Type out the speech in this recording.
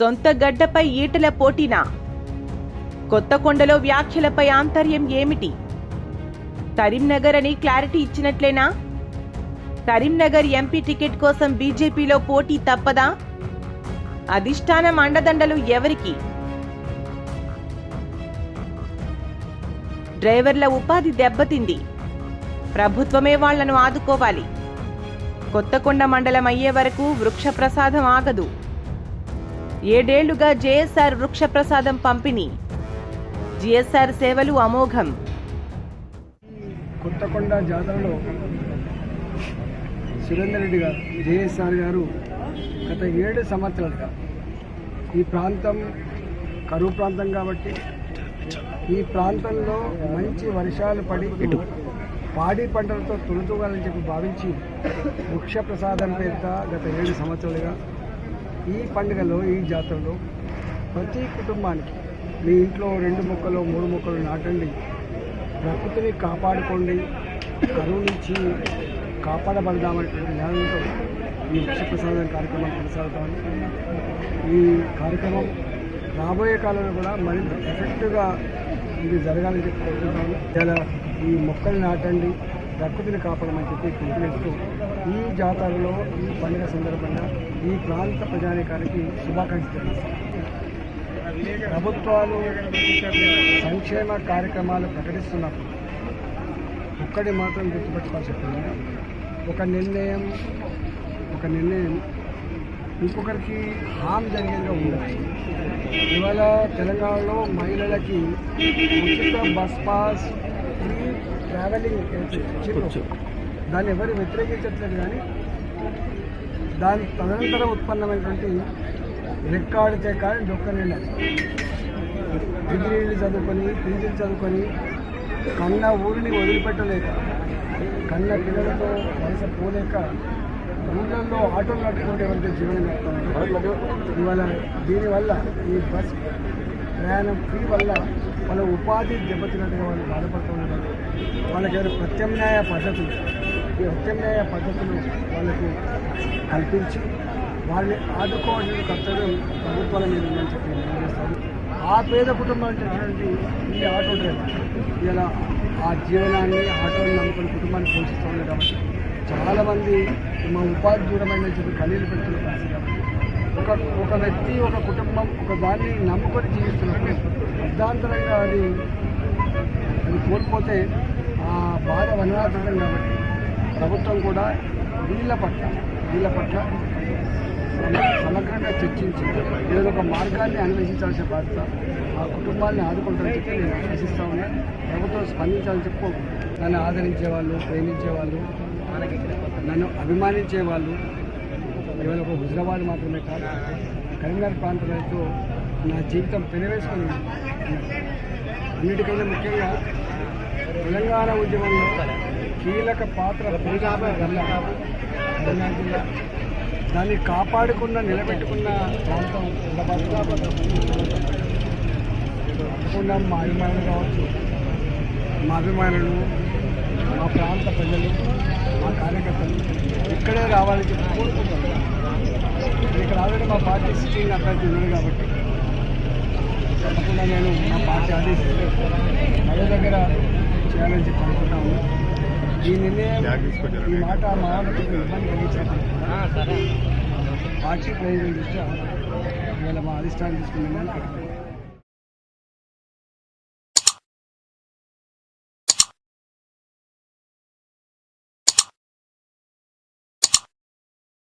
సొంత గడ్డపై ఈటల పోటీనా? కొత్త కొండలో వ్యాఖ్యలపై ఆంతర్యం ఏమిటి? కరీంనగర్ అని క్లారిటీ ఇచ్చినట్లేనా? కరీంనగర్ ఎంపీ టికెట్ కోసం బీజేపీలో పోటీ తప్పదా? అధిష్టానం అండదండలు ఎవరికి? డ్రైవర్ల ఉపాధి దెబ్బతింది. ప్రభుత్వమే వాళ్ళను ఆదుకోవాలి. కొత్తకొండ మండలం అయ్యే వరకు వృక్ష ప్రసాదం ఆగదు. ఏడేళ్ళుగా జేఎస్ఆర్ వృక్ష ప్రసాదం పంపిణీ. జిఎస్ఆర్ సేవలు అమోఘం. కొత్తకొండ జాతరలో సురేందర్ రెడ్డి గారు జేఎస్ఆర్ గారు గత ఏడు సంవత్సరాలుగా ఈ ప్రాంతం కరువు ప్రాంతం కాబట్టి ఈ ప్రాంతంలో మంచి వర్షాలు పడి పాడి పంటలతో తొలుతూగాలని చెప్పి భావించి వృక్ష ప్రసాదం పేరిట గత ఏడు సంవత్సరాలుగా ఈ పండుగలో ఈ జాతరలో ప్రతి కుటుంబానికి మీ ఇంట్లో రెండు మొక్కలు మూడు మొక్కలు నాటండి. ప్రకృతిని కాపాడుకోండి. కరువు నుంచి కాపాడబడదామనేటువంటి జ్ఞానంతో ఈ వృక్షప్రసాదం కార్యక్రమం కొనసాగుతాము ఈ కార్యక్రమం రాబోయే కాలంలో కూడా మరింత ఎఫెక్టివ్గా ఇది జరగాలని చెప్పి కోరుకుంటాను ఇలా ఈ మొక్కలు నాటండి. ప్రకృతిని కాపాడమని చెప్పి పిలుపునిస్తూ ఈ జాతరలో ఈ పండుగ సందర్భంగా ఈ ప్రాంత ప్రజానికానికి శుభాకాంక్షలు ప్రభుత్వాలు సంక్షేమ కార్యక్రమాలు ప్రకటిస్తున్నప్పుడు ఒక్కటి మాత్రం గుర్తుపెట్టుకోవాల్సి ఒక నిర్ణయం ఒక నిర్ణయం ఇంకొకరికి హామ్ జరిగేలా ఉండదు ఇవాళ తెలంగాణలో మహిళలకి ఉచిత బస్ పాస్ ఫ్రీ ట్రావెలింగ్. దాన్ని ఎవరు వ్యతిరేకించట్లేదు కానీ దాని తదనంతరం ఉత్పన్నమైనటువంటి రికార్డు కానీ నిర్ణయం డిగ్రీలు చదువుకొని పీజీలు చదువుకొని కన్న ఊరిని వదిలిపెట్టలేక కన్న పిల్లలతో వలస పోలేక ఊళ్ళల్లో ఆటోలు నడుపుకుంటే ఎవరికి జీవనం ఇవాళ దీనివల్ల ఈ బస్ ప్రయాణం ఫ్రీ వల్ల వాళ్ళ ఉపాధి దెబ్బతిన్నట్టుగా వాళ్ళు బాధపడుతున్నారు. వాళ్ళకి దగ్గర ప్రత్యామ్నాయ పద్ధతులు ఈ ప్రత్యామ్నాయ పద్ధతులు వాళ్ళకు కల్పించి వాళ్ళని ఆదుకోవాల్సిన కర్తవ్యం ప్రభుత్వాల మీద ఉందని చెప్పి చేస్తాను ఆ పేద కుటుంబాలు ఉన్నటువంటి ఈ ఆటో డ్రైవర్. ఇలా ఆ జీవనాన్ని ఆటోని నమ్ముకుని కుటుంబాన్ని పోషిస్తూ ఉన్నారు కాబట్టి చాలామంది మా ఉపాధి దూరమైన చెప్పి కన్నీళ్ళు పెడుతున్న పరిస్థితి కాబట్టి ఒక ఒక వ్యక్తి ఒక కుటుంబం ఒక దాన్ని నమ్ముకొని జీవిస్తున్నప్పుడు అర్థాంతరంగా అది అది కోల్పోతే ఆ బాధ వనరాతనం కాబట్టి ప్రభుత్వం కూడా వీళ్ళ పట్ల వీళ్ళ పట్ల సమగ్రంగా చర్చించి ఏదో ఒక మార్గాన్ని అన్వేషించాల్సిన బాధ్యత ఆ కుటుంబాన్ని ఆదుకుంటారని చెప్పి నేను ఆశిస్తా ప్రభుత్వం స్పందించాలని చెప్పు నన్ను ఆదరించే వాళ్ళు ప్రేమించే వాళ్ళు నన్ను అభిమానించే వాళ్ళు కేవలం ఒక హుజరాబాద్ మాత్రమే కాదు కరీంనగర్ రైతు నా జీవితం పెనవేసుకుని అన్నిటికైనా ముఖ్యంగా తెలంగాణ ఉద్యమంలో కీలక పాత్ర పోషించిన జిల్లా కరీంనగర్ జిల్లా. దాన్ని కాపాడుకున్న నిలబెట్టుకున్న ప్రాంతం హుజరాబాద్. తప్పకుండా మా అభిమానులు కావచ్చు మా అభిమానులు మా ప్రాంత ప్రజలు మా కార్యకర్తలు ఇక్కడే రావాలని చెప్పి కోరుకుంటున్నాను. మా పార్టీ సిట్టింగ్ అభ్యర్థి ఉన్నాడు కాబట్టి తప్పకుండా నేను మా పార్టీ ఆదేశిస్తే మరో దగ్గర చేయాలని చెప్పి అనుకుంటాము. ఈ నిర్ణయం ఈ మాట మా ఇబ్బంది కలిగించాను పార్టీ ప్రయోజనం దృష్ట్యా ఇవాళ మా అధిష్టానం తీసుకున్న నిర్ణయాన్ని